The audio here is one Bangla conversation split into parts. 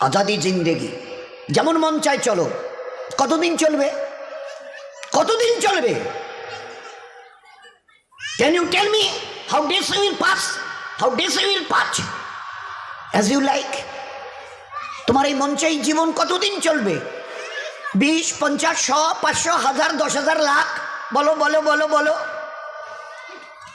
আজাদি জিন্দেগি। যেমন মন চায় চলো। কতদিন চলবে? কতদিন চলবে? Can you tell me how days you will pass how days you will pass as you like তোমার এই মঞ্চাই জীবন কতদিন চলবে? বিশ, পঞ্চাশ, শ, পাঁচশো, হাজার, দশ হাজার লাখ। বলো বলো বলো বলো।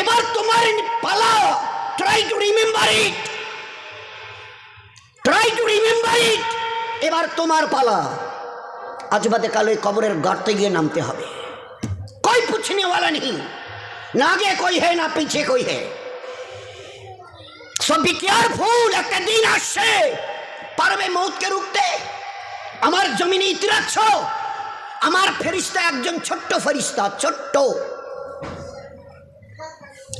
এবার তোমার পালা। Try to remember it try to remember it এবার তোমার পালা। আজ বাদে কাল ওই কবরের গর্তে গিয়ে নামতে হবে। কই পুছনেওয়ালা নেই? না আগে কই হে, না পিছে কই হে। সব বি কেয়ারফুল একটা দিন আসছে। পারবে মৌতকে রুখতে? আমার জমিনে ইতিরাচ্ছ আমার ফেরিস্তা একজন ছোট্ট ফেরিস্তা, ছোট্ট।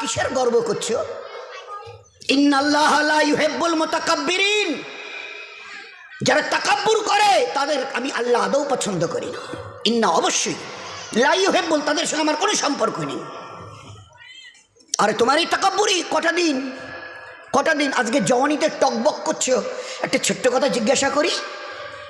কিসের গর্ব করছ? ইন্নাল্লাহ লা ইউহিব্বুল মুতাকাব্বিরিন। যারা তাকাব্বুর করে, তাদের আমি আল্লাহ আদৌ পছন্দ করি না। ইন্না অবশ্যই, লা ইউহিব্বুল তাদের সঙ্গে আমার কোনো সম্পর্ক নেই। আরে তোমার এই তাকাব্বুরি কটা দিন? কটা দিন? আজকে জওয়ানিতে টকবক করছ। একটা ছোট্ট কথা জিজ্ঞাসা করি।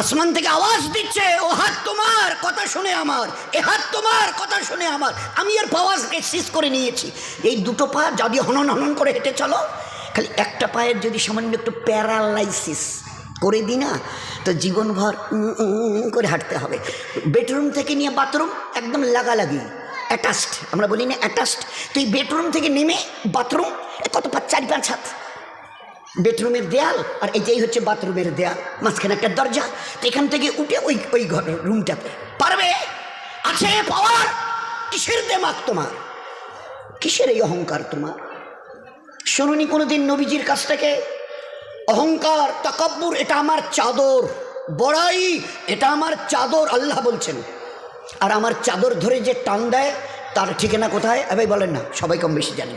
আসমান থেকে আওয়াজ দিচ্ছে, ও হাত তোমার, কথা শুনে আমার, এ হাত তোমার, কথা শুনে আমার। আমি এর পাওয়াজকে শেষ করে নিয়েছি। এই দুটো পা যদি হনন হনন করে হেঁটে চলো, খালি একটা পায়ের যদি সামান্য একটু প্যারালাইসিস করে দিই না, তো জীবনভর করে হাঁটতে হবে। বেডরুম থেকে নিয়ে বাথরুম একদম লাগালাগি, অ্যাটাচড, আমরা বলি না অ্যাটাচড। তো এই বেডরুম থেকে নেমে বাথরুম কত পাঁচ চারি পাঁচ হাত। বেডরুমের দেয়াল, আর এই যেই হচ্ছে বাথরুমের দেয়াল, মাঝখানে একটা দরজা, তো এখান থেকে উঠে ওই ওই ঘর, রুমটাতে। পারবে? আছে পাওয়ার কিসের দেমাক তোমার? কিসের এই অহংকার তোমার? শুনুনি কোনোদিন নবীজির কাছ থেকে? অহংকার, তাকাব্বুর, এটা আমার চাদর। বড়াই, এটা আমার চাদর, আল্লাহ বলছেন। আর আমার চাদর ধরে যে টান দেয়, তার ঠিকানা কোথায়? এবার বলেন না, সবাই কম বেশি জানি।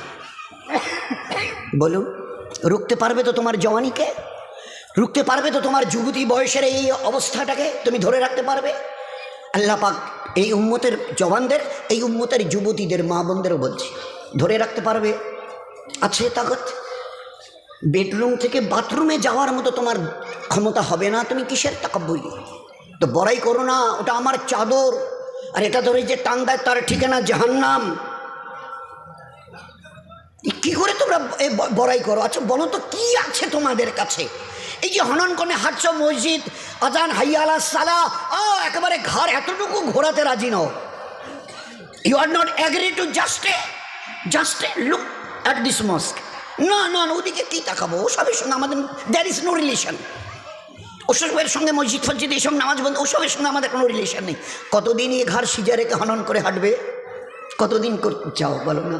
বলুন, রুখতে পারবে তো তোমার জওয়ানিকে? রুখতে পারবে তো তোমার যুবতী বয়সের এই অবস্থাটাকে তুমি ধরে রাখতে পারবে? আল্লাহ পাক এই উম্মতের জওয়ানদের, এই উম্মতের যুবতীদের, মা বোনদেরও বলছি, ধরে রাখতে পারবে। আছে তাগত বেডরুম থেকে বাথরুমে যাওয়ার মতো তোমার ক্ষমতা হবে না, তুমি কিসের টাকা বই তো বড়াই করো না, ওটা আমার চাদর। আর এটা ধরে যে টান দেয় তার ঠিকানা জাহান্নাম। কি করে তোমরা বড়াই করো? আচ্ছা বলো তো, কি আছে তোমাদের কাছে? এই যে হনন কনে হাটছ মসজিদ, আজান হাইয়ালা সালা ও একেবারে ঘর এতটুকু ঘোরাতে রাজি নও। You are not agree to just a just a look at this mosque না না না, ওদিকে কী তাকাবো ওসবের সঙ্গে আমাদের দ্যার ইজ নো রিলেশন ওসবের সঙ্গে মসজিদ ফসজিদ এইসব নামাজ বন্ধ ওসবের সঙ্গে আমাদের কোনো রিলেশন নেই। কতদিন এই ঘর সিজা রেখে হনন করে হাঁটবে? কতদিন করতে চাও বলো না।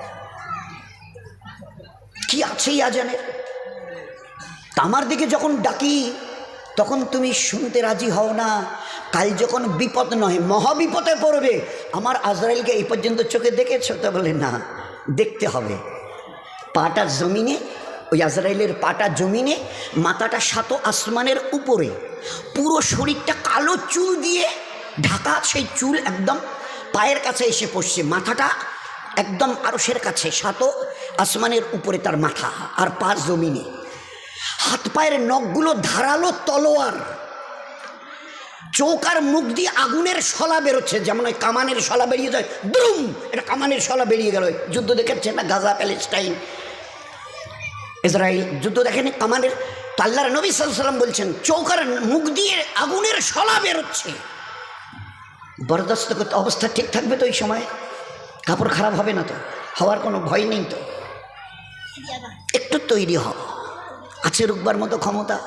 কি আছে এই আজানের? তা আমার দিকে যখন ডাকি, তখন তুমি শুনতে রাজি হও না। কাল যখন বিপদ নয় মহাবিপদে পড়বে। আমার আজরাইলকে এই পর্যন্ত চোখে দেখেছ? তো বলে, না, দেখতে হবে। পাটা জমিনে, ওই আজরাইলের পাটা জমিনে, মাথাটা সাত আসমানের উপরে। পুরো শরীরটা কালো চুল দিয়ে ঢাকা, সেই চুল একদম পায়ের কাছে এসে পড়ছে। মাথাটা একদম আরসের কাছে, সাত আসমানের উপরে তার মাথা আর পা জমিনে। হাত পায়ের নখগুলো ধারালো তলোয়ার। চৌকার মুখ দিয়ে আগুনের শলা বেরোচ্ছে, যেমন ওই কামানের শলা বেরিয়ে যায়, দ্রুম! এটা কামানের শলা বেরিয়ে গেল। যুদ্ধ দেখেছে না গাজা, প্যালেস্টাইন? ইসরায়েল যুদ্ধ দেখেন? কামানের তাল্লার নবী সাল্লাম বলছেন চৌকার মুখ দিয়ে আগুনের শলা বেরোচ্ছে। বরদাস্ত করতে অবস্থা ঠিক থাকবে তো ওই সময়? কাপড় খারাপ হবে না তো? হওয়ার কোনো ভয় নেই তো? একটু তৈরি হও আছে রুকবার মতো ক্ষমতা।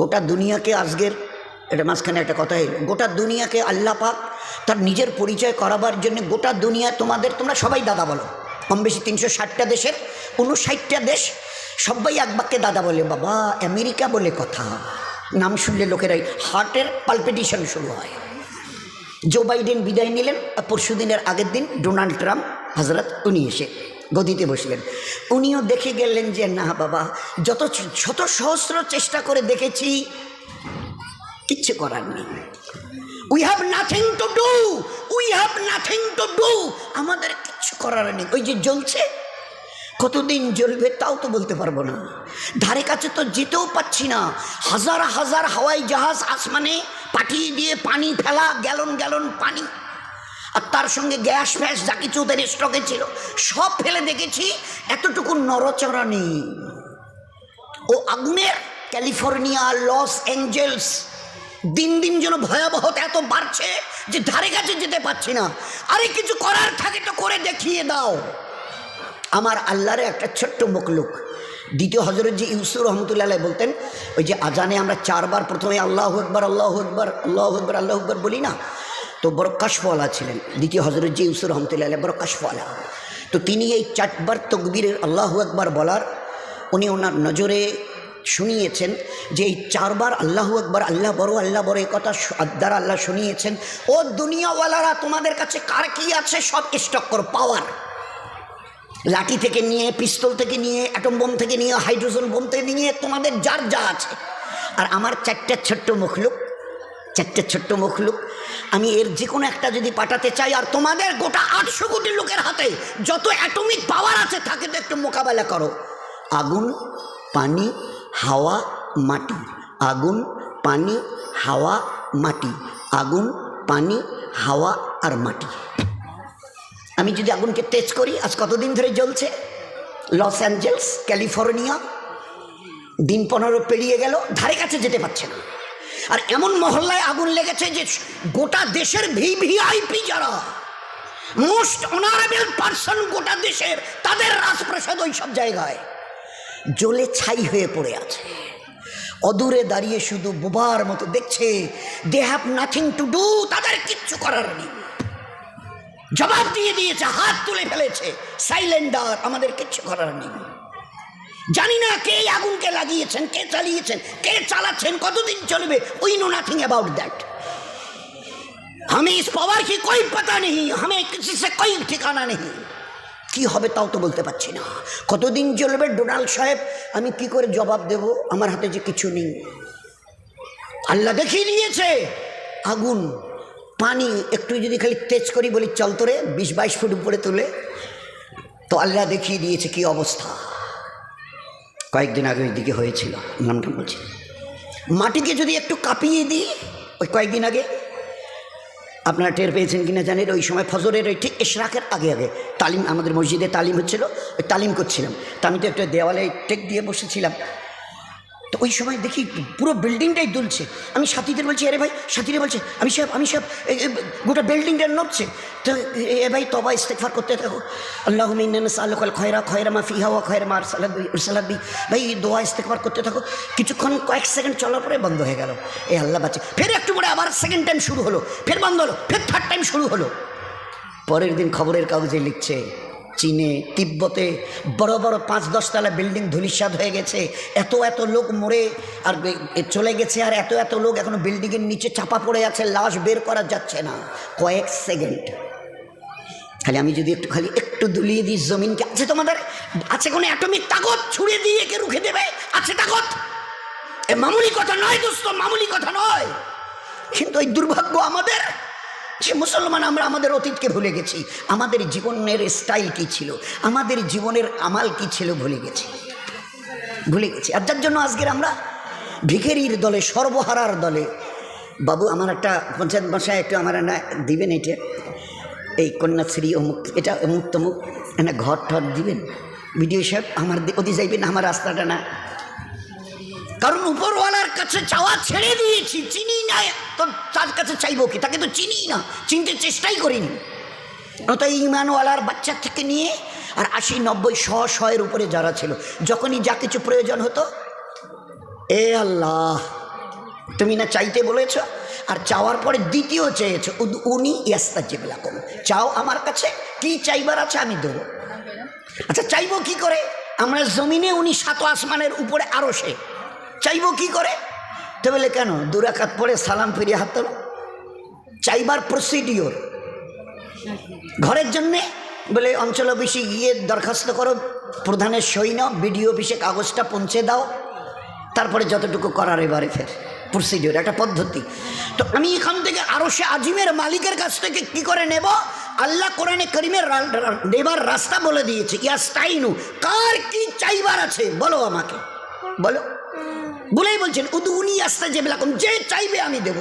গোটা দুনিয়াকে আজকের এটা মাঝখানে একটা কথা এলো, গোটা দুনিয়াকে আল্লাহ পাক তার নিজের পরিচয় করাবার জন্য গোটা দুনিয়া তোমাদের, তোমরা সবাই দাদা বলো। কম বেশি তিনশো ষাটটা দেশের, উনষাটটা দেশ সবাই এক বাক্যে দাদা বলে, বাবা, আমেরিকা বলে কথা। নাম শুনলে লোকেরাই, হার্টের পালপিটিশন শুরু হয়। জো বাইডেন বিদায় নিলেন পরশু দিনের আগের দিন ডোনাল্ড ট্রাম্প হজরত উনি এসে গদিতে বসলেন। উনিও দেখে গেলেন যে, না বাবা, যত শত সহস্র চেষ্টা করে দেখেছি, কিচ্ছু করার নেই। We have nothing to do we have nothing to do আমাদের কিচ্ছু করার নেই। ওই যে জ্বলছে, কতদিন জ্বলবে তাও তো বলতে পারব না। ধারে কাছে তো যেতেও পাচ্ছি না। হাজার হাজার হাওয়াই জাহাজ আসমানে পাঠিয়ে দিয়ে পানি ফেলা, গ্যালন গ্যালন পানি আর তার সঙ্গে গ্যাস ফ্যাস যা কিছু ওদের স্টকে ছিল, সব ফেলে দেখেছি, এতটুকু নরচড়া নেই। ও আগুনের ক্যালিফোর্নিয়া, লস অ্যাঞ্জেলস দিন দিন যেন ভয়াবহতা এত বাড়ছে যে ধারে কাছে যেতে পারছি না। আরে কিছু করার থাকে তো করে দেখিয়ে দাও। আমার আল্লাহর একটা ছোট্ট মুখলুক, দ্বিতীয় হজরত যে ইউসুর রহমতুল্লাহ বলতেন, ওই যে আজানে আমরা চারবার প্রথমে আল্লাহ একবার আল্লাহ একবার আল্লাহ একবার আল্লাহ একবার বলি না তো বড় কাশফওয়ালা ছিলেন। দ্বিতীয় হজরত যে ইউসুর রহমতুল্লাহ বড় কাশফওয়ালা। তো তিনি এই চারবার তকবীরের আল্লাহ একবার বলার উনি ওনার নজরে শুনিয়েছেন যে এই চারবার আল্লাহ একবার আল্লাহ বড় আল্লাহ বড় এই কথা দ্বারা আল্লাহ শুনিয়েছেন, ও দুনিয়াওয়ালারা, তোমাদের কাছে কার কি আছে? সব স্টক করো পাওয়ার লাঠি থেকে নিয়ে পিস্তল থেকে নিয়ে অ্যাটম বোম থেকে নিয়ে হাইড্রোজেন বোম থেকে নিয়ে তোমাদের যার যা আছে। আর আমার চারটা ছোট্ট মুখলুক চারটে ছোট্ট মুখলুক আমি এর যে কোনো একটা যদি পাঠাতে চাই, আর তোমাদের গোটা আটশো কোটি লোকের হাতে যত অ্যাটমিক পাওয়ার আছে থাকে তো একটু মোকাবেলা করো। আগুন, পানি, হাওয়া, মাটি। আগুন, পানি, হাওয়া, মাটি। আগুন, পানি, হাওয়া আর মাটি। আমি যদি আগুনকে তেজ করি, আজ কতদিন ধরে জ্বলছে? Los Angeles, California. দিন পনেরো পেরিয়ে গেল, ধারে কাছে যেতে পারছে না। আর এমন মহল্লায় আগুন লেগেছে যে গোটা দেশের ভিভিআইপি যারা মোস্ট অনারেবল পার্সন গোটা দেশের, তাদের রাজপ্রাসাদ ওই সব জায়গায় জ্বলে ছাই হয়ে পড়ে আছে। অদূরে দাঁড়িয়ে শুধু বোবার মতো দেখছে they have nothing to do তাদের কিচ্ছু করার নেই। জবাব দিয়ে দিয়েছে, হাত তুলে ফেলেছে সাইলেন্ডার আমাদের কিচ্ছু করার নেই। জানি না কে আগুনকে লাগিয়েছেন, কে চালিয়েছেন, কে চালাচ্ছেন, কতদিন চলবে? We know nothing about that हमें ইস পাওয়ার কি কই পাতা নেই हमें কিছু से कोई ठिकाना কি হবে তাও তো বলতে পারছি না। কতদিন চলবে ডোনাল্ড সাহেব? আমি কি করে জবাব দেব? আমার হাতে যে কিছু নেই। আল্লাহ দেখিয়ে নিয়েছে আগুন, পানি, একটু যদি খালি তেজ করি বলি চল তোরে, বিশ বাইশ ফুট উপরে তুলে। তো আল্লাহ দেখিয়ে দিয়েছে কি অবস্থা। কয়েকদিন আগে ওইদিকে হয়েছিল, নামটা বলছি। মাটিকে যদি একটু কাঁপিয়ে দিই, ওই কয়েকদিন আগে, আপনারা টের পেয়েছেন কিনা জানেন, ওই সময় ফজরের ওই ঠিক এশরাকের আগে আগে তালিম, আমাদের মসজিদে তালিম হচ্ছিল, ওই তালিম করছিলাম। তা আমি তো একটা দেওয়ালে টেক দিয়ে বসেছিলাম। তো ওই সময় দেখি পুরো বিল্ডিংটাই দুলছে। আমি সাথীদের বলছি, আরে ভাই, সাথীরা বলছে, আমি সব আমি সব গোটা বিল্ডিংটা নড়ছে। তো, এ- এ ভাই, তবা ইস্তেকফার করতে থাকো। আল্লাহ সাল্লাল খয়রা খয়রা মা ফি হাওয়া খয়রা মার সালাদ দি ভাই, দোয়া ইস্তেকফার করতে থাকো। কিছুক্ষণ, কয়েক সেকেন্ড চলার পরে বন্ধ হয়ে গেল। এই আল্লাহ বাচ্চা ফের একটু পরে আবার সেকেন্ড টাইম শুরু হলো। ফের বন্ধ হলো। ফের থার্ড টাইম শুরু হলো। পরের দিন খবরের কাগজে লিখছে চীনে, তিব্বতে, বড় বড় পাঁচ দশতলা বিল্ডিং ধূলিসাৎ হয়ে গেছে। এত এত লোক মরে, আর চলে গেছে, আর এত এত লোক এখনও বিল্ডিংয়ের নিচে চাপা পড়ে আছে, লাশ বের করা যাচ্ছে না। কয়েক সেকেন্ড। খালি আমি যদি একটু, খালি একটু দুলিয়ে দিই, জমিনকে। আছে তোমাদের? আছে কোনো অ্যাটমিক তাগত ছুড়ে দিয়ে একে রুখে দেবে? আছে তাগত এ মামুলি কথা নয়, দোস্ত, মামুলি কথা নয়। কিন্তু এই দুর্ভাগ্য আমাদের। যে মুসলমান, আমরা আমাদের অতীতকে ভুলে গেছি। আমাদের জীবনের স্টাইল কি ছিল? আমাদের জীবনের আমাল কি ছিল ভুলে গেছি। ভুলে গেছি। আর যার জন্য আজকের আমরা ভিখেরির দলে, সর্বহারার দলে, বাবু, আমার একটা পঞ্চায়েত বাসায় একটু আমার না দিবেন এটা? এই কন্যাশ্রী অমুক, এটা অমুক তমুক, না ঘর ঠর দিবেন? ভিডিও সাহেব, আমার ওদি যাইবেন আমার রাস্তাটা না কারণ উপরওয়ালার কাছে চাওয়া ছেড়ে দিয়েছি, চিনি না। তো তার কাছে চাইব কি? তাকে তো চিনি না, চিনতে চেষ্টাই করিনি। তো ইমানওয়ালার বাচ্চা থেকে নিয়ে আর আশি, নব্বই, শ শয়ের উপরে যারা ছিল, যখনই যা কিছু প্রয়োজন হতো, এ আল্লাহ, তুমি না চাইতে বলেছ? আর চাওয়ার পরে দ্বিতীয় চেয়েছো উনি ইয়াস্তা জিবলাকুম চাও আমার কাছে, কি চাইবার আছে আমি দেবো। আচ্ছা চাইব কি করে? আমরা জমিনে উনি সাত আসমানের উপরে আরও সে। চাইব কি করে? তো বলে কেন দুরাকাত পরে সালাম ফিরিয়ে হাত তোলো। চাইবার প্রসিডিওর ঘরের জন্যে? বলে, অঞ্চল অফিসে গিয়ে দরখাস্ত করো, প্রধানের সই নাও, বিডিও অফিসে কাগজটা পৌঁছে দাও। তারপরে যতটুকু করার এবারে ফের প্রসিডিওর একটা পদ্ধতি। তো আমি এখান থেকে আরও সে আজিমের মালিকের কাছ থেকে কি করে নেব? আল্লাহ কোরআনে করিমের নেবার রাস্তা বলে দিয়েছে। ইয়াস্তাইনু কার কি চাইবার আছে? বলো আমাকে। বলো। বলেই বলছেন, উদুনি আসতে যে বেলাকম, যে চাইবে আমি দেব।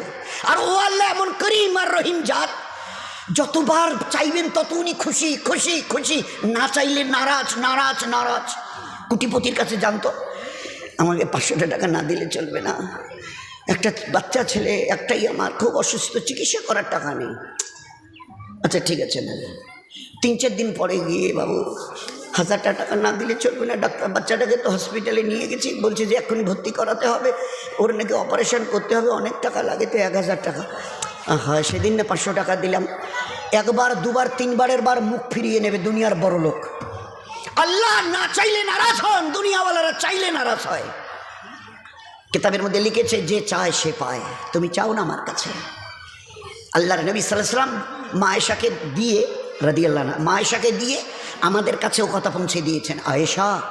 আর ও আল্লাহ এমন করিম আর রহিম জাত, যতবার চাইবেন তত উনি খুশি খুশি খুশি। না চাইলে নারাজ নারাজ নারাজ। কুটিপতির কাছে জানতো, আমাকে পাঁচশোটা টাকা না দিলে চলবে না। একটা বাচ্চা ছেলে, একটাই আমার, খুব অসুস্থ, চিকিৎসা করার টাকা নেই। আচ্ছা ঠিক আছে না তিন চার দিন পরে গিয়ে বাবু হাজারটা টাকা না দিলে চলবে না। ডাক্তার বাচ্চাটাকে তো হসপিটালে নিয়ে গেছি, বলছে যে এক্ষুনি ভর্তি করাতে হবে। ওর নাকি অপারেশন করতে হবে, অনেক টাকা লাগে তো এক হাজার টাকা। হয় সেদিন না পাঁচশো টাকা দিলাম। একবার, দুবার, তিনবারের বার মুখ ফিরিয়ে নেবে দুনিয়ার বড় লোক। আল্লাহ না চাইলে নারাজ হন, দুনিয়াওয়ালারা চাইলে নারাজ হয়। কিতাবের মধ্যে লিখেছে, যে চায় সে পায়। তুমি চাও না আমার কাছে? আল্লাহর নবী সাল্লাহ সাল্লাম মা আয়েশাকে দিয়ে রাদি আল্লাহ মা আয়েশাকে দিয়ে আমাদের কাছেও কথা পৌঁছে দিয়েছেন। আয়েশা,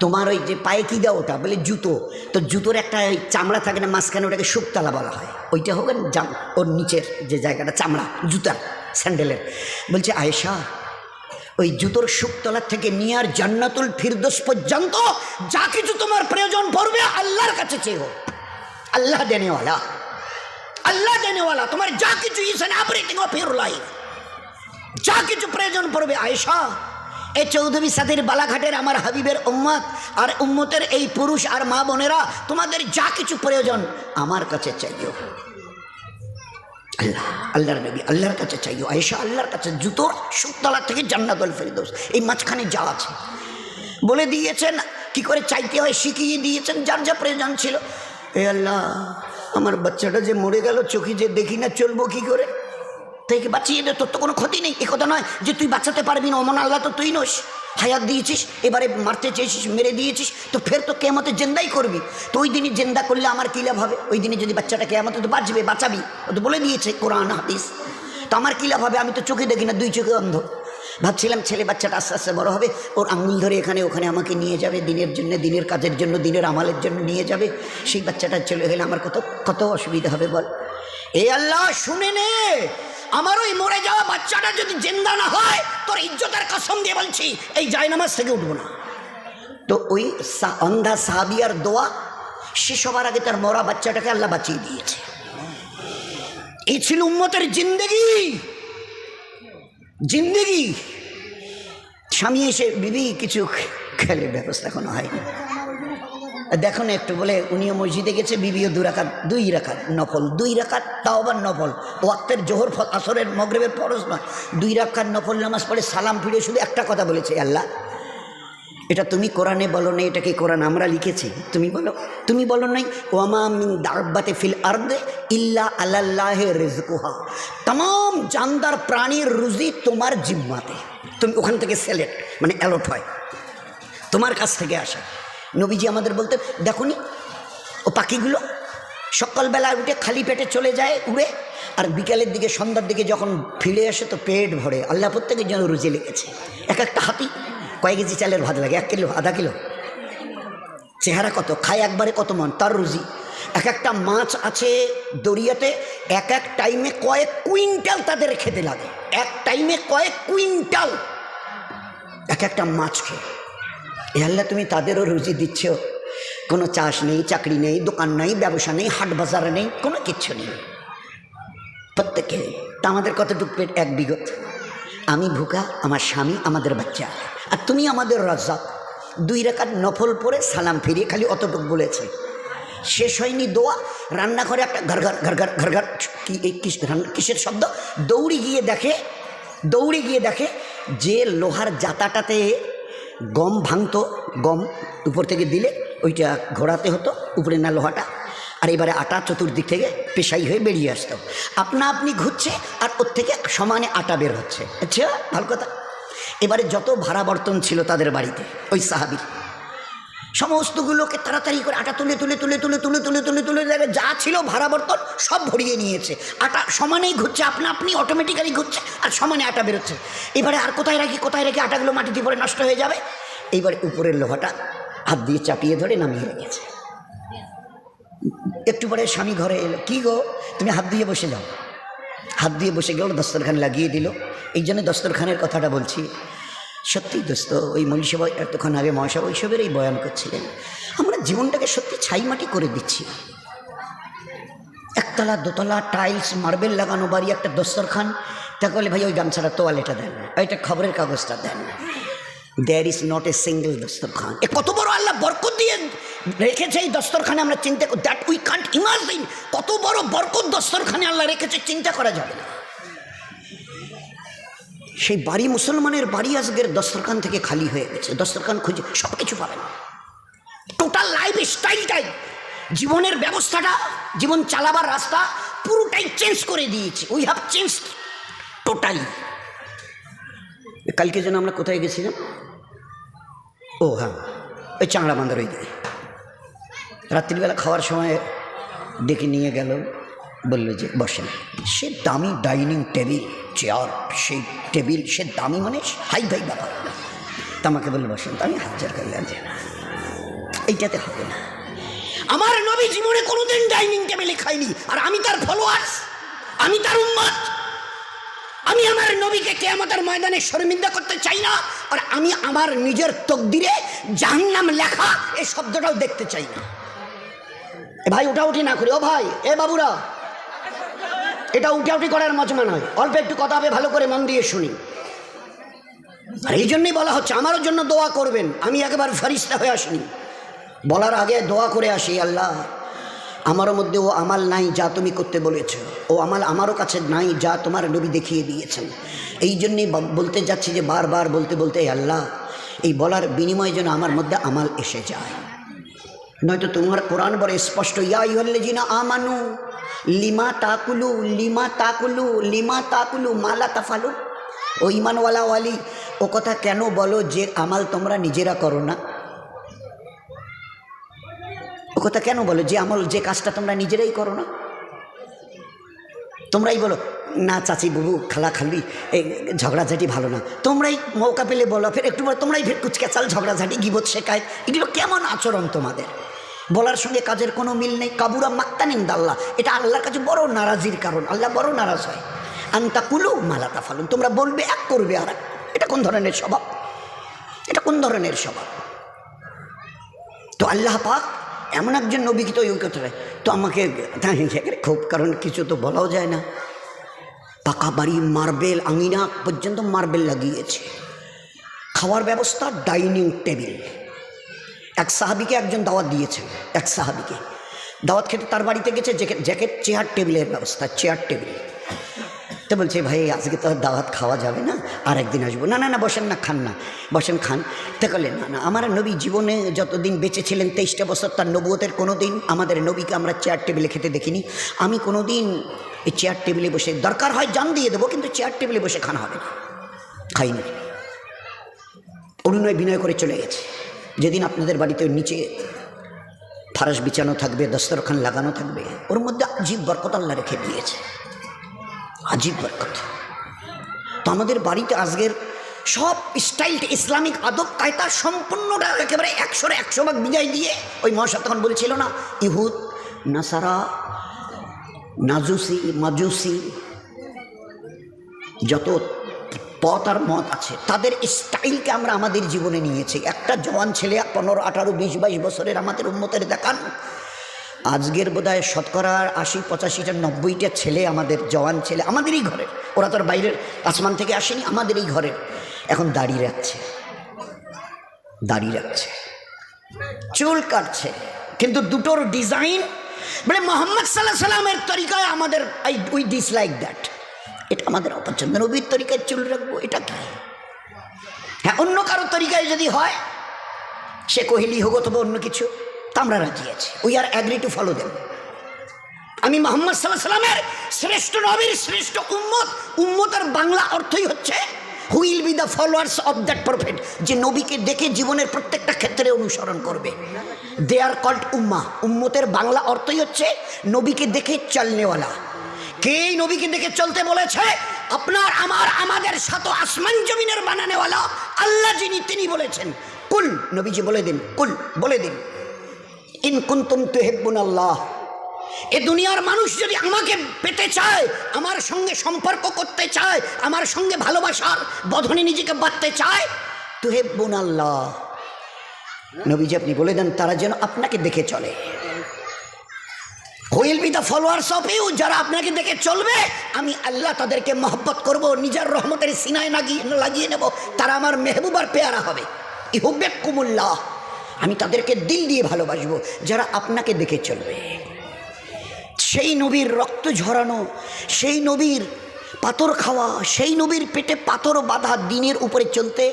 তোমার ওই যে পায়ে কী দাও ওটা? বলে জুতো। তো জুতোর একটা চামড়া থাকে না, মাঝখানে ওটাকে শুকতলা বলা হয়। ওইটা হোক জাম, ওর নিচের যে জায়গাটা, চামড়া জুতার স্যান্ডেলের। বলছে, আয়েশা, ওই জুতোর শুকতলার থেকে নিয়ে আর জান্নাতুল ফিরদোস পর্যন্ত যা কিছু তোমার প্রয়োজন পড়বে আল্লাহর কাছে চেয়েও আল্লাহ দেনেওয়ালা। আল্লাহ দেনেওয়ালা। তোমার যা কিছু is in everything of your life যা কিছু প্রয়োজন পড়বে, আয়েশা। এই চৌধুরী সাথীর বালাঘাটের আমার হাবিবের উম্মত আর উম্মতের এই পুরুষ আর মা বোনেরা, তোমাদের যা কিছু প্রয়োজন আমার কাছে চাইও। আল্লাহ, আল্লাহর নবী আল্লাহর কাছে চাইও। আয়েশা, আল্লাহর কাছে জুতোর সুতলা থেকে জান্নাতুল ফেরদৌস। এই মাঝখানে যা আছে। বলে দিয়েছেন, কি করে চাইতে হয় শিখিয়ে দিয়েছেন, যার যা প্রয়োজন ছিল। এ আল্লাহ, আমার বাচ্চাটা যে মরে গেল, চোখে যে দেখি না, চলবো কি করে? তাইকে বাঁচিয়ে দে, তোর তো কোনো ক্ষতি নেই। এ কথা নয় যে তুই বাঁচাতে পারবি না, অমন আল্লাহ তো তুই নোস। হায়াত দিয়েছিস, এবারে মারতে চেয়েছিস, মেরে দিয়েছিস, তো ফের তো কেমতে জেন্দাই করবি। তো ওই দিনই জেন্দা করলে আমার কী লাভ হবে? ওই দিনে যদি বাচ্চাটা কেমতে তো বাঁচবে, বাঁচাবি। ও তো বলে দিয়েছে, কোরআন, হাদিস। তো আমার কী লাভ হবে? আমি তো চোখে দেখি না, দুই চোখে অন্ধ। ভাবছিলাম ছেলে বাচ্চাটা আস্তে আস্তে বড় হবে, ওর আঙুল ধরে এখানে ওখানে আমাকে নিয়ে যাবে, দিনের জন্য, দিনের কাজের জন্য, দিনের আমালের জন্য নিয়ে যাবে। সেই বাচ্চাটা চলে গেলে আমার কত কত অসুবিধা হবে বল? এ আল্লাহ, শুনে নে! আমার ওই মরে যাওয়া বাচ্চাটা যদি জেন্দা না হয়, তোর ইজ্জতের কসম দিয়ে বলছি, এই জায়নামাজ থেকে উঠবো না। তো ওই অন্ধা সাহাবিয়ার দোয়া, সে সবার আগে তার মরা বাচ্চাটাকে আল্লাহ বাঁচিয়ে দিয়েছে। এই ছিল উম্মতের জিন্দেগি। জিন্দেগি। স্বামী এসে বিবি কিছু খেলে ব্যবস্থা এখনও হয়নি। দেখো না একটু বলে, উনিও মসজিদে গেছে, বিবিও দু রাখাত দুই রাখাত নফল। দুই রাখাত তাও আবার নফল। ওয়াক্তের জোহর আসরের, মগরেবের ফরজ নয়। দুই রাখাত নফল নামাজ পড়ে সালাম ফিরে শুধু একটা কথা বলেছে আল্লাহ। এটা তুমি কোরআনে বলো নাই, এটা কি কোরআন আমরা লিখেছি? তুমি বলো তুমি বলো নাই, ওয়ামা মিন দাব্বাতে ফিল আর্দে ইল্লা আল্লাহ রেজকুহা। তাম জানদার প্রাণীর রুজি তোমার জিম্মাতে। তুমি ওখান থেকে সিলেক্ট মানে অ্যালট হয়। তোমার কাছ থেকে আসে। নবীজি আমাদের বলতে দেখুনি, ও পাখিগুলো সকালবেলা উঠে খালি পেটে চলে যায় উড়ে, আর বিকালের দিকে, সন্ধ্যার দিকে যখন ফিরে আসে তো পেট ভরে। আল্লাহ প্রত্যেকের জন্য রুজি লেগেছে। এক একটা হাতি কয়েক কেজি চালের ভাত লাগে, এক কিলো, আধা কিলো। চেহারা কত, খায় একবারে কত মন, তার রুজি। এক একটা মাছ আছে দরিয়াতে, এক এক টাইমে কয়েক কুইন্টাল তাদের খেতে লাগে। এক টাইমে কয়েক কুইন্টাল। এক একটা মাছ খেয়ে। এ আল্লাহ, তুমি তাদেরও রুজি দিচ্ছ। কোনো চাষ নেই, চাকরি নেই, দোকান নেই, ব্যবসা নেই, হাট বাজার নেই, কোনো কিচ্ছু নেই। প্রত্যেকে, তা আমাদের কতটুকু পেট? এক বিগত। আমি ভুকা আমার স্বামী, আমাদের বাচ্চা। আর তুমি আমাদের রাজ্জাক। দুই রেখার নফল পরে সালাম ফিরিয়ে খালি অতটুক বলেছে। শেষ হয়নি দোয়া, রান্নাঘরে একটা ঘর ঘর ঘর ঘর ঘর ঘর কি এই কিস- কিসের শব্দ? দৌড়ে গিয়ে দেখে, দৌড়ে গিয়ে দেখে যে লোহার জাতাটাতে গম ভাঙতো, গম উপর থেকে দিলে ওইটা ঘোরাতে হতো, উপরে না লোহাটা। আর এবারে আটা চতুর্দিক থেকে পেশাই হয়ে বেরিয়ে আসত। আপনা আপনি ঘুরছে আর ওর থেকে সমানে আটা বের হচ্ছে। আচ্ছা ভালো কথা। এবারে যত ভাড়া বর্তন ছিল তাদের বাড়িতে, ওই সাহাবির। সমস্তগুলোকে তাড়াতাড়ি করে আটা তুলে তুলে তুলে তুলে তুলে তুলে তুলে তুলে দেখে যা ছিল ভাড়া বর্তন সব ভরিয়ে নিয়েছে। আটা সমানেই ঘুরছে, আপনা আপনি অটোমেটিক্যালি ঘুরছে, আর সমানে আটা বেরোচ্ছে। এবারে আর কোথায় রাখি কোথায় রাখি আটাগুলো মাটিতে পরে নষ্ট হয়ে যাবে? এইবারে উপরের লোহাটা হাত দিয়ে চাপিয়ে ধরে নামিয়ে রেখেছে। একটু পরে স্বামী ঘরে এলো, কি গো, তুমি হাত দিয়ে বসে যাও। হাত দিয়ে বসে গেল দস্তরখান লাগিয়ে দিল। এই জন্য দস্তরখানের কথাটা বলছি। সত্যি দোস্ত, ওই মনীষা এতক্ষণ আগে মহাশা ওইসবের এই বয়ান করছিলেন। আমরা জীবনটাকে সত্যি ছাইমাটি করে দিচ্ছি। একতলা, দোতলা, টাইলস, মার্বেল লাগানো বাড়ি, একটা দস্তরখান, তা বলে ভাই ওই গামছাটা তোয়ালেটা দেন, ওইটা খবরের কাগজটা দেন। There is not a single দস্তরখান। এ কত বড় আল্লাহ বরকত দিয়ে রেখেছে এই দস্তরখানে আমরা চিন্তা দ্যাট উই কান্ট ইমাজিন কত বড় বরকত দস্তরখানে আল্লাহ রেখেছে, চিন্তা করা যাবে না। সেই বাড়ি মুসলমানের বাড়ি আজকের দস্তরখান থেকে খালি হয়ে গেছে। দস্তরখান খুঁজে সব কিছু পাবেন টোটাল লাইফ স্টাইলটাই জীবনের ব্যবস্থাটা, জীবন চালাবার রাস্তা পুরোটাই চেঞ্জ করে দিয়েছে। উই হ্যাভ চেঞ্জ টোটালি কালকে যেন আমরা কোথায় গেছিলাম? ও হ্যাঁ। ওই চাংড়া বান্দার ওই রাত্রিবেলা খাওয়ার সময় ডেকে নিয়ে গেল। বলল যে, বসেন। সে দামি ডাইনিং টেবিল, চেয়ার, সেই টেবিল, সে দামি মানে হাই ফাই ব্যাপার তা আমাকে বলল, বসেন আমি হাজার করলাম যে, এইটাতে হবে না। আমার নবী জীবনে কোনোদিন ডাইনিং টেবিলে খাইনি, আর আমি তার ফলোয়ার্স আমি তার উন্মাদ আমি আমার নবীকে কে কেয়ামতের ময়দানে শর্মিন্দা করতে চাই না, আর আমি আমার নিজের তকদিরে জাহান্নাম লেখা এই শব্দটাও দেখতে চাই না। ভাই উঠা উঠি না করি, ও ভাই, এ বাবুরা এটা উঠা উঠি করার মজমা নয়। অল্প একটু কথা হবে, ভালো করে মন দিয়ে শুনি। আর এই জন্যই বলা হচ্ছে, আমারও জন্য দোয়া করবেন। আমি একেবারে ফারিস্তা হয়ে আসিনি। বলার আগে দোয়া করে আসি, আল্লাহ, আমারও মধ্যে ও আমাল নাই যা তুমি করতে বলেছ। ও আমাল আমারও কাছে নাই যা তোমার নবী দেখিয়ে দিয়েছেন। এই জন্যই বলতে যাচ্ছি যে বারবার বলতে বলতে "এ আল্লাহ, এই বলার বিনিময়ে যেন আমার মধ্যে আমাল এসে যায়। নয়তো তোমার কোরআন বড় স্পষ্ট, ইয়া ইহল্লেজিনা আমানু লিমা তাকুলু লিমা তাকুলু লিমা তাকুলু, মালা তাফালু। ও ইমানওয়ালা ওয়ালি, ও কথা কেন বলো যে আমাল তোমরা নিজেরা করো না? ও কথা কেন বলো যে আমল যে কাজটা তোমরা নিজেরাই করো না? তোমরাই বলো, না চাচি বাবু, খালা খালি এই ঝগড়াঝাটি ভালো না। তোমরাই মৌকা পেলে বলো, ফের একটু বলো, তোমরাই ফের কুচকেচাল ঝগড়াঝাটি গিবত শেখায়। এগুলো কেমন আচরণ তোমাদের? বলার সঙ্গে কাজের কোনো মিল নেই। কাবুরা মাক্তানিন দাল্লা। এটা আল্লাহর কাছে বড় নারাজির কারণ। আল্লাহ বড় নারাজ হয়। আন্তা কুলু মালাতা ফালুন তোমরা বলবে, এক করবে আর। এটা কোন ধরনের স্বভাব? এটা কোন ধরনের স্বভাব? তো আল্লাহ পাক এমন একজন নবীকে তো তো আমাকে খুব, কারণ কিছু তো বলাও যায় না। পাকা বাড়ি, মার্বেল আঙিনা পর্যন্ত মার্বেল লাগিয়েছে। খাওয়ার ব্যবস্থা, ডাইনিং টেবিল। এক সাহাবিকে একজন দাওয়াত দিয়েছেন এক সাহাবিকে। দাওয়াত খেতে তার বাড়িতে গেছে জ্যাকেট, চেয়ার টেবিলের ব্যবস্থা, চেয়ার টেবিল। তো বলছে, ভাই, আজকে তো দাওয়াত খাওয়া যাবে না, আর একদিন আসব। না না না, বসেন না, খান না, বসেন, খান। তো করলেন না না, আমার নবী জীবনে যতদিন বেঁচে ছিলেন, তেইশটা বছর তার নবুয়তের কোনো দিন আমাদের নবীকে আমরা চেয়ার টেবিলে খেতে দেখিনি। আমি কোনো দিন এই চেয়ার টেবিলে বসে, দরকার হয় জান দিয়ে দেবো, কিন্তু চেয়ার টেবিলে বসে খানা হবে না। খাইনি। অরুণয় বিনয় করে চলে গেছে। যেদিন আপনাদের বাড়িতে নিচে ফারাস বিছানো থাকবে, দস্তরখান লাগানো থাকবে, ওর মধ্যে আজীব বরকত আল্লাহ রেখে দিয়েছে। আজীব বরকত। তো আমাদের বাড়িতে আজকের সব স্টাইলটা ইসলামিক আদব কায়দা সম্পূর্ণটা একেবারে একশোরে একশো ভাগ বিজয় দিয়ে ওই মহাসাব তখন বলছিল না, ইহুদ, নাসারা, নাজুসি, মাজুসি, যত পথ আর মত আছে। তাদের স্টাইলকে আমরা আমাদের জীবনে নিয়েছি। একটা জওয়ান ছেলে পনেরো, আঠারো, বিশ, বাইশ বছরের আমাদের উন্মতের দেখান। আজকের বোধহয় শতকরা আশি পঁচাশিটা নব্বইটা ছেলে আমাদের জওয়ান ছেলে, আমাদেরই ঘরের। ওরা তো বাইরের আসমান থেকে আসেনি, আমাদেরই ঘরের। এখন দাড়ি রাখছে। দাড়ি রাখছে। চুল কাটছে। কিন্তু দুটোর ডিজাইন মানে মোহাম্মদ সাল্লাহ সাল্লামের তরিকায় আমাদের আই উই ডিসলাইক দ্যাট এটা আমাদের অপছন্দ নবীর তরিকায় চুল রাখব, এটা কি? হ্যাঁ অন্য কারও তরিকায় যদি হয়, সে কহিলি হোক অথবা অন্য কিছু, তা আমরা রাজি আছি। We are agree to follow them আমি মোহাম্মদ সাল্লাহ সাল্লামের শ্রেষ্ঠ নবীর শ্রেষ্ঠ উম্মত উম্মতের বাংলা অর্থই হচ্ছে will be the followers of that prophet যে নবীকে দেখে জীবনের প্রত্যেকটা ক্ষেত্রে অনুসরণ করবে। দে আর কল্ড উম্মা উম্মতের বাংলা অর্থই হচ্ছে, নবীকে দেখে চলনেওয়ালা। কে নবীকে দেখে চলতে বলেছে, আপনার, আমার, আমাদের সাত আসমান জমিনের বানানেওয়ালা আল্লাহ যিনি, তিনি বলেছেন, কুল, নবীজি বলে দিন, কুল, বলে দিন, ইন কুন্তুম তুহিব্বুন আল্লাহ, এ দুনিয়ার মানুষ যদি আমাকে পেতে চায়, আমার সঙ্গে সম্পর্ক করতে চায়, আমার সঙ্গে ভালোবাসার বধনে নিজেকে বাঁধতে চায়, তুহেব্বুন আল্লাহ। নবীজি আপনি বলে দেন, তারা যেন আপনাকে দেখে চলে। যারা আপনাকে দেখে চলবে, আমি আল্লাহ তাদেরকে মহব্বত নিজের সিনায় লাগিয়ে নেব। তারা আমার মেহবুবার পেয়ারা হবে। কুমুল্লাহ আমি তাদেরকে দিল দিয়ে ভালোবাসবো, যারা আপনাকে দেখে চলবে। সেই নবীর রক্ত ঝরানো, সেই নবীর পাথর খাওয়া, সেই নবীর পেটে পাথর বাঁধা দিনের উপরে চলতে।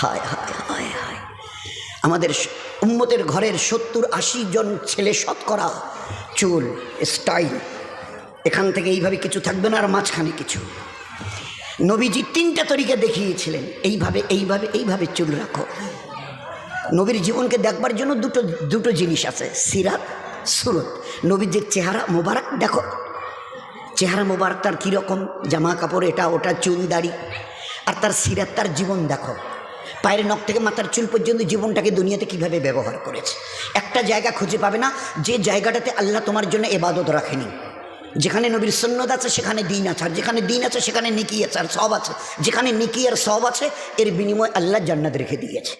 হায় হায় হায় হায়। আমাদের উম্মতের ঘরের সত্তর আশি জন ছেলে শতকরা, চুল স্টাইল এখান থেকে এইভাবে কিছু থাকবে না, আর মাঝখানে কিছু। নবীজি তিনটা তরিকা দেখিয়েছিলেন, এইভাবে এইভাবে এইভাবে চুল রাখো। নবীর জীবনকে দেখবার জন্য দুটো দুটো জিনিস আছে, সিরাত, সুরত। নবীজির চেহারা মোবারক, দেখো। চেহারা মোবারক তার কীরকম, জামা কাপড় এটা, ওটা, চুল, দাড়ি। আর তার সিরাত, তার জীবন, দেখো। পায়ের নখ থেকে মাথার চুল পর্যন্ত জীবনটাকে দুনিয়াতে কীভাবে ব্যবহার করেছে? একটা জায়গা খুঁজে পাবে না, যে জায়গাটাতে আল্লাহ তোমার জন্য এবাদত রাখেনি। যেখানে নবীর সন্ন্যদ আছে, সেখানে দিন আছে, আর যেখানে দিন আছে, সেখানে নিকি আছে, আর সব আছে। যেখানে নিকি আর সব আছে, এর বিনিময় আল্লাহ জান্নাত রেখে দিয়েছে।